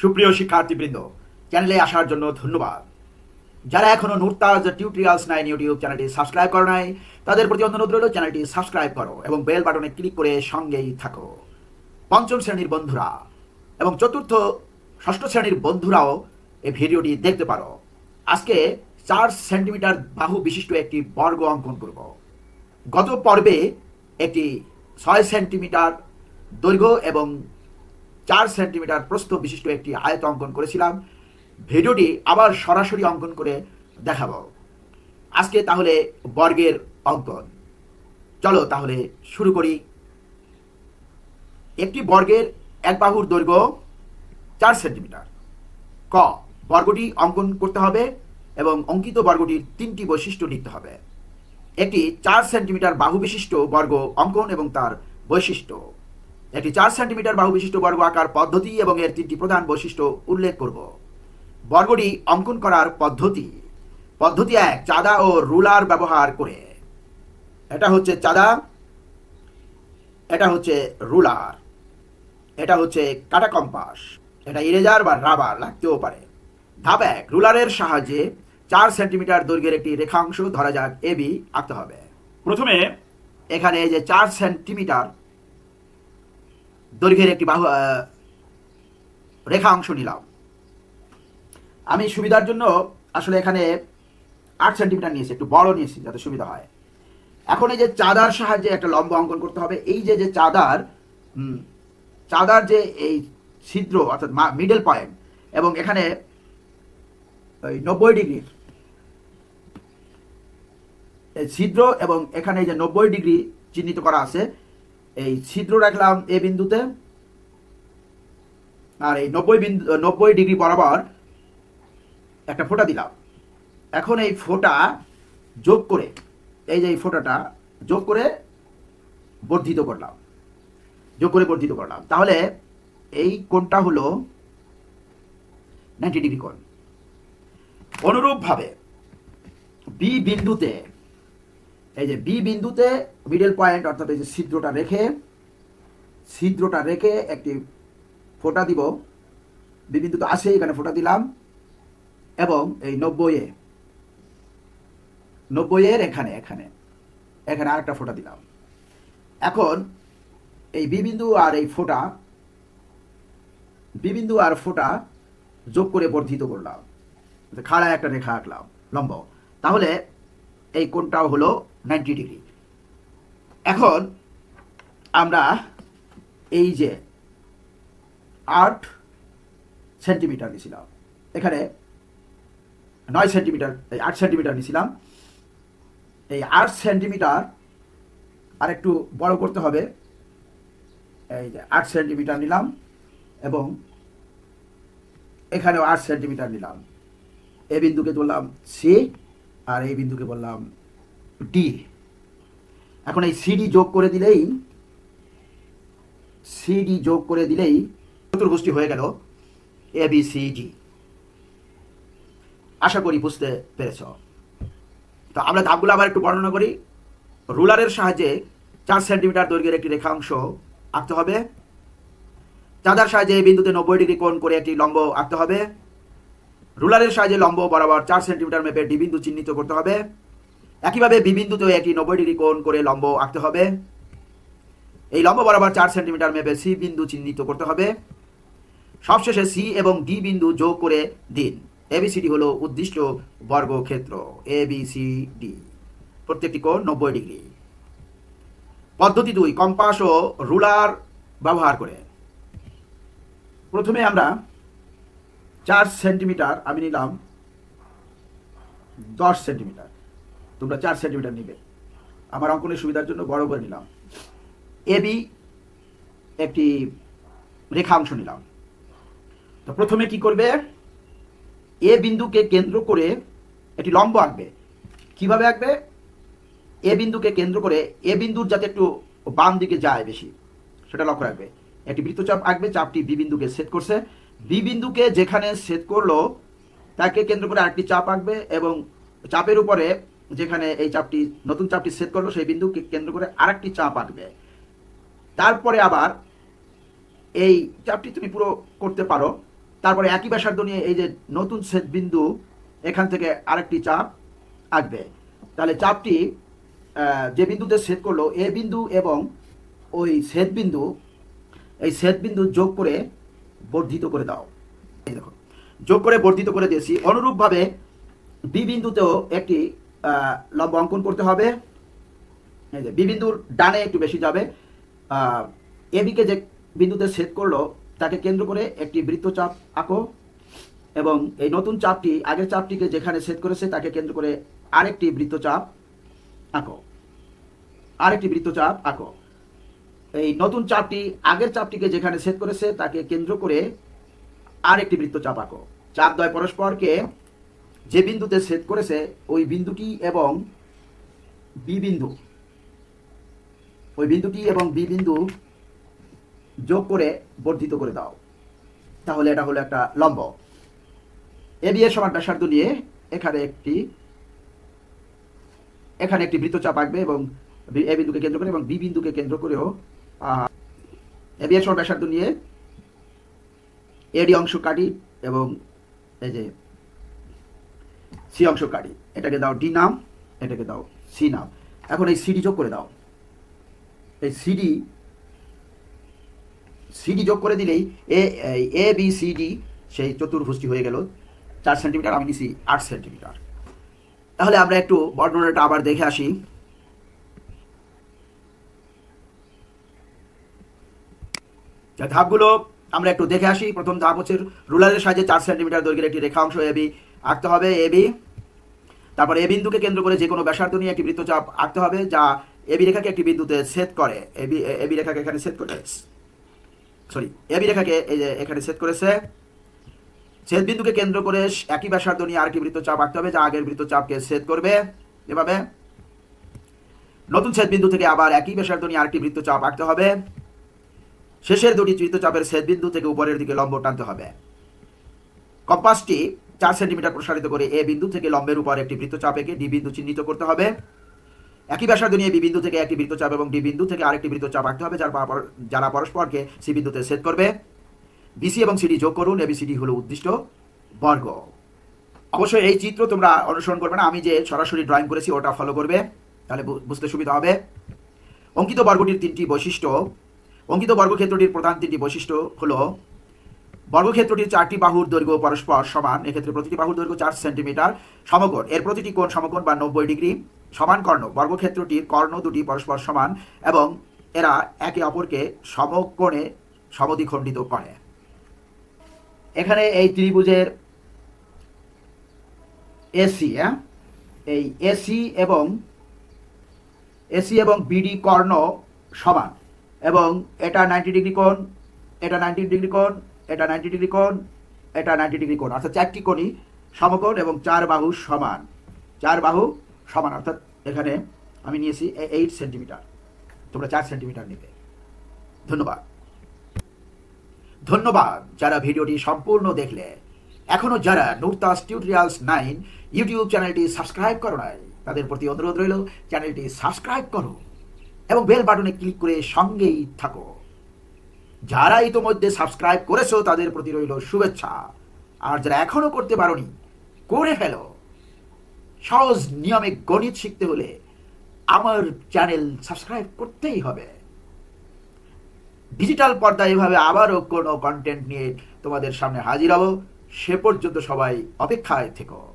সুপ্রিয় শিক্ষার্থীবৃন্দ চ্যানেলে আসার জন্য ধন্যবাদ। যারা এখনও নুরতাজ টিউটোরিয়ালস নাইন ইউটিউব চ্যানেলটি সাবস্ক্রাইব করো নাই, তাদের প্রতি অনুরোধ রইল চ্যানেলটি সাবস্ক্রাইব করো এবং বেল বাটনে ক্লিক করে সঙ্গেই থাকো। পঞ্চম শ্রেণির বন্ধুরা এবং চতুর্থ, ষষ্ঠ শ্রেণির বন্ধুরাও এই ভিডিওটি দেখতে পারো। আজকে চার সেন্টিমিটার বাহু বিশিষ্ট একটি বর্গ অঙ্কন করব। গত পর্বে একটি ছয় সেন্টিমিটার দৈর্ঘ্য এবং চার সেন্টিমিটার প্রস্থ বিশিষ্ট একটি আয়ত অঙ্কন করেছিলাম। ভিডিওটি আবার সরাসরি অঙ্কন করে দেখাবো। আজকে তাহলে বর্গের অঙ্কন। চলো তাহলে শুরু করি। একটি বর্গের এক বাহুর দৈর্ঘ্য চার সেন্টিমিটার। ক, বর্গটি অঙ্কন করতে হবে এবং অঙ্কিত বর্গটির তিনটি বৈশিষ্ট্য লিখতে হবে। একটি চার সেন্টিমিটার বাহু বিশিষ্ট বর্গ অঙ্কন এবং তার বৈশিষ্ট্য। একটি চার সেন্টিমিটার বাহু বিশিষ্ট বর্গ আকার পদ্ধতি এবং এর তিনটি প্রধান বৈশিষ্ট্য উল্লেখ করব। বর্গটি অঙ্কন করার পদ্ধতি। পদ্ধতি এক চাঁদা ও রুলার ব্যবহার করে। এটা হচ্ছে চাঁদা এটা হচ্ছে রুলার এটা হচ্ছে কাটা কম্পাস এটা ইরেজার বা রাবার লাগতেও পারে। ধাপ এক রুলারের সাহায্যে চার সেন্টিমিটার দৈর্ঘ্যের একটি রেখাংশ ধরা যাক এবি আঁকতে হবে। প্রথমে এখানে এই যে চার সেন্টিমিটার দৈর্ঘ্যের একটি বাহু রেখা অংশ নিলাম। আমি সুবিধার জন্য আসলে এখানে আট সেন্টিমিটার নিয়েছি, একটু বড় নিয়েছি যাতে সুবিধা হয়। এখন এই যে চাঁদার সাহায্যে একটা লম্ব অঙ্কন করতে হবে। এই যে যে চাঁদার চাঁদার যে এই ছিদ্র, অর্থাৎ মিডল পয়েন্ট এবং এখানে ওই নব্বই ডিগ্রির ছিদ্র এবং এখানে এই যে নব্বই ডিগ্রি চিহ্নিত করা আছে এই ছিদ্র রাখলাম এ বিন্দুতে। আর এই নব্বই বিন্দু নব্বই ডিগ্রি বরাবর একটা ফোঁটা দিলাম। এখন এই ফোঁটা যোগ করে, এই যে এই ফোঁটাটা যোগ করে বর্ধিত করলাম। যোগ করে বর্ধিত করলাম। তাহলে এই কোণটা হলো নাইনটি ডিগ্রি কোণ। অনুরূপভাবে বি বিন্দুতে এই যে বি বিন্দুতে মিডল পয়েন্ট অর্থাৎ এই যে ছিদ্রটা রেখে ছিদ্রটা রেখে একটি ফোঁটা দিব। বি বিন্দুতে আছে এখানে ফোটা দিলাম। এবং এই নব্বইয়ে নব্বইয়ের এখানে এখানে এখানে আরেকটা ফোঁটা দিলাম। এখন এই বি বিন্দু আর এই ফোঁটা, বি বিন্দু আর ফোঁটা যোগ করে বর্ধিত করলাম। খাড়া একটা রেখা আঁকলাম, লম্ব। তাহলে এই কোণটাও হলো নাইনটি ডিগ্রি এখন আমরা এই যে আট সেন্টিমিটার নিয়েছিলাম। এখানে নয় সেন্টিমিটার, এই আট সেন্টিমিটার নিয়েছিলাম। এই আট সেন্টিমিটার আর একটু বড় করতে হবে। এই যে আট সেন্টিমিটার নিলাম এবং এখানেও আট সেন্টিমিটার নিলাম। এ বিন্দুকে বললাম সি আর এই বিন্দুকে বললাম ডি এখন এই সিডি যোগ করে দিলেই সিডি যোগ করে দিলেই চতুর্ভুষ্টি হয়ে গেল এ বি সি ডি আশা করি বুঝতে পেরেছ। তো আমরা ধাপগুলো আবার একটু বর্ণনা করি। রুলারের সাহায্যে চার সেন্টিমিটার দৈর্ঘ্যের একটি রেখাংশ আঁকতে হবে। চাঁদার সাহায্যে বিন্দুতে নব্বই ডিগ্রি কোণ করে একটি লম্ব আঁকতে হবে। রুলারের সাহায্যে লম্ব বরাবর চার সেন্টিমিটার মেপে ডি বিন্দু চিহ্নিত করতে হবে। একইভাবে বি বিন্দুতেও একটি নব্বই ডিগ্রি কোণ করে লম্ব আঁকতে হবে। এই লম্ব বরাবর চার সেন্টিমিটার মেপে সি বিন্দু চিহ্নিত করতে হবে। সবশেষে সি এবং ডি বিন্দু যোগ করে দিন। এবিসিডি হলো উদ্দিষ্ট বর্গক্ষেত্র ডি। প্রত্যেকটি কোণ নব্বই ডিগ্রি। পদ্ধতি দুই, কম্পাস ও রুলার ব্যবহার করে। প্রথমে আমরা চার সেন্টিমিটার, আমি নিলাম দশ সেন্টিমিটার। তোমরা চার সেন্টিমিটার নিবে। আমার অঙ্কনের সুবিধার জন্য বড় করে নিলাম। এবি একটি রেখাংশ নিলাম। তো প্রথমে কি করবে? এ বিন্দুকে কেন্দ্র করে একটি লম্ব আঁকবে। কীভাবে আঁকবে? এ বিন্দুকে কেন্দ্র করে এ বিন্দুর যাতে একটু বাম দিকে যায় বেশি, সেটা লক্ষ্য রাখবে। একটি বৃত্তচাপ আঁকবে, চাপটি বি বিন্দুকে সেট করছে। বি বিন্দুকে যেখানে সেট করল, তাকে কেন্দ্র করে আরেকটি চাপ আঁকবে এবং চাপের উপরে যেখানে এই চাপটি, নতুন চাপটি সেট করল, সেই বিন্দুকে কেন্দ্র করে আরেকটি চাপ আঁকবে তারপরে আবার এই চাপটি তুমি পুরো করতে পারো। তারপরে একই ব্যাসার্ধ নিয়ে এই যে নতুন ছেদ বিন্দু, এখান থেকে আরেকটি চাপ আঁকবে তাহলে চাপটি যে বিন্দুতে সেট করল, এ বিন্দু এবং ওই ছেদ বিন্দু, এই ছেদ বিন্দু যোগ করে বর্ধিত করে দাও। দেখো, যোগ করে বর্ধিত করে দিয়েছি। অনুরূপভাবে বি বিন্দুতেও একটি লম্ব অঙ্কন করতে হবে। এই যে বিবিন্দুর ডানে একটু বেশি যাবে। এ বিকে যে বিন্দুতে ছেদ করল, তাকে কেন্দ্র করে একটি বৃত্তচাপ আঁকো এবং এই নতুন চাপটি, আগের চাপটিকে যেখানে ছেদ করেছে, তাকে কেন্দ্র করে আরেকটি বৃত্তচাপ আঁকো। আরেকটি বৃত্তচাপ আঁকো। এই নতুন চাপটি, আগের চাপটিকে যেখানে ছেদ করেছে, তাকে কেন্দ্র করে আরেকটি বৃত্তচাপ আঁকো। চাপ দয় পরস্পরকে যে বিন্দুতে ছেদ করেছে, ওই বিন্দুটি এবং বি বিন্দু। ওই বিন্দুটি এবং বি বিন্দু যোগ করে বর্ধিত করে দাও। তাহলে এটা হলো একটা লম্ব। এ বি এর সমান ব্যাসার্ধ নিয়ে এখানে একটি এখানে একটি বৃত্তচাপ আঁকবে এবং এ বিন্দুকে কেন্দ্র করে এবং বি বিন্দুকে কেন্দ্র করেও এ বি এর সমান ব্যাসার্ধ নিয়ে এডি অংশ কাটি এবং এই যে সি অংশ কাটি এটাকে দাও ডি নাম, এটাকে দাও সি নাম। এখন এই সিডি যোগ করে দাও। এই সিডি সিডি যোগ করে দিলেই A A, B, C, D, সেই চতুর্ভুষ্টি হয়ে গেল চার সেন্টিমিটার, আমি নিছি আট সেন্টিমিটার। তাহলে আমরা একটু বর্ণনাটা আবার দেখে আসি। ধাপগুলো আমরা একটু দেখে আসি। প্রথম ধাপ হচ্ছে রুলারের সাহায্যে চার সেন্টিমিটার দৈর্ঘ্যের একটি রেখা অংশ এবি আঁকতে হবে এবি তারপর এ বিন্দুকে কেন্দ্র করে যে কোনো ব্যাসার্ধ নিয়ে একটি বৃত্তচাপ আঁকতে হবে, যা এবি রেখাকে একটি বিন্দুতে ছেদ করে। এবি এবি রেখাকে এখানে ছেদ করে। সরি এবি রেখাকে এই যে এখানে ছেদ করেছে। ছেদ বিন্দুকে কেন্দ্র করে একই ব্যাসার্ধ নিয়ে আরেকটি বৃত্তচাপ আঁকতে হবে, যা আগের বৃত্তচাপকে ছেদ করবে এভাবে। নতুন ছেদ বিন্দু থেকে আবার একই ব্যাসার্ধ নিয়ে আরেকটি বৃত্তচাপ আঁকতে হবে। শেষের দুটি বৃত্তচাপের ছেদ বিন্দু থেকে উপরের দিকে লম্ব টানতে হবে। কম্পাসটি চার সেন্টিমিটার প্রসারিত করে এ বিন্দু থেকে লম্বের উপর একটি বৃত্তচাপ এঁকে ডি বিন্দু চিহ্নিত করতে হবে। একই ব্যাসার্ধ নিয়ে বি বিন্দু থেকে একটি বৃত্তচাপ এবং ডি বিন্দু থেকে আরেকটি বৃত্তচাপ আঁকতে হবে, যার যারা পরস্পরকে সি বিন্দুতে ছেদ করবে। বিসি এবং সিডি যোগ করুন এবিসিডি হলো উদ্দিষ্ট বর্গ। অবশ্যই এই চিত্র তোমরা অনুসরণ করবে না, আমি যে সরাসরি ড্রয়িং করেছি, ওটা ফলো করবে, তাহলে বুঝতে সুবিধা হবে। অঙ্কিত বর্গটির তিনটি বৈশিষ্ট্য। অঙ্কিত বর্গক্ষেত্রটির প্রধান তিনটি বৈশিষ্ট্য হলো বর্গক্ষেত্রটির চারটি বাহুর দৈর্ঘ্য পরস্পর সমান। এক্ষেত্রে প্রতিটি বাহুর দৈর্ঘ্য চার সেন্টিমিটার সমকোণ। এর প্রতিটি কোণ সমকোণ বা নব্বই ডিগ্রি সমান কর্ণ। বর্গক্ষেত্রটির কর্ণ দুটি পরস্পর সমান এবং এরা একে অপরকে সমকোণে সমদ্বিখণ্ডিত করে। এখানে এই ত্রিভুজের এসি হ্যাঁ? এই এসি এবং এসি এবং বিডি কর্ণ সমান এবং এটা নাইনটি ডিগ্রি কোণ, এটা নাইনটি ডিগ্রি কোণ এটা নাইনটি ডিগ্রি কোণ, এটা নাইনটি ডিগ্রি কোণ, অর্থাৎ চারটি কোণই সমকোণ এবং চার বাহু সমান। চার বাহু সমান, অর্থাৎ এখানে আমি নিয়েছি এইট সেন্টিমিটার তোমরা চার সেন্টিমিটার নেবে। ধন্যবাদ। ধন্যবাদ যারা ভিডিওটি সম্পূর্ণ দেখলে। এখনও যারা নুরতাস টিউটোরিয়ালস নাইন ইউটিউব চ্যানেলটি সাবস্ক্রাইব করো নাই, তাদের প্রতি অনুরোধ রইল চ্যানেলটি সাবস্ক্রাইব করো এবং বেল বাটনে ক্লিক করে সঙ্গেই থাকো। যারা ইতোমধ্যে সাবস্ক্রাইব করেছ, তাদের প্রতি রইল শুভেচ্ছা। আর যারা এখনও করতে পারোনি, করে ফেলো। সহজ নিয়মে গণিত শিখতে হলে আমার চ্যানেল সাবস্ক্রাইব করতেই হবে। ডিজিটাল পর্দায় এভাবে আবারও কোনো কন্টেন্ট নিয়ে তোমাদের সামনে হাজির হব, সে পর্যন্ত সবাই অপেক্ষায় থেকো।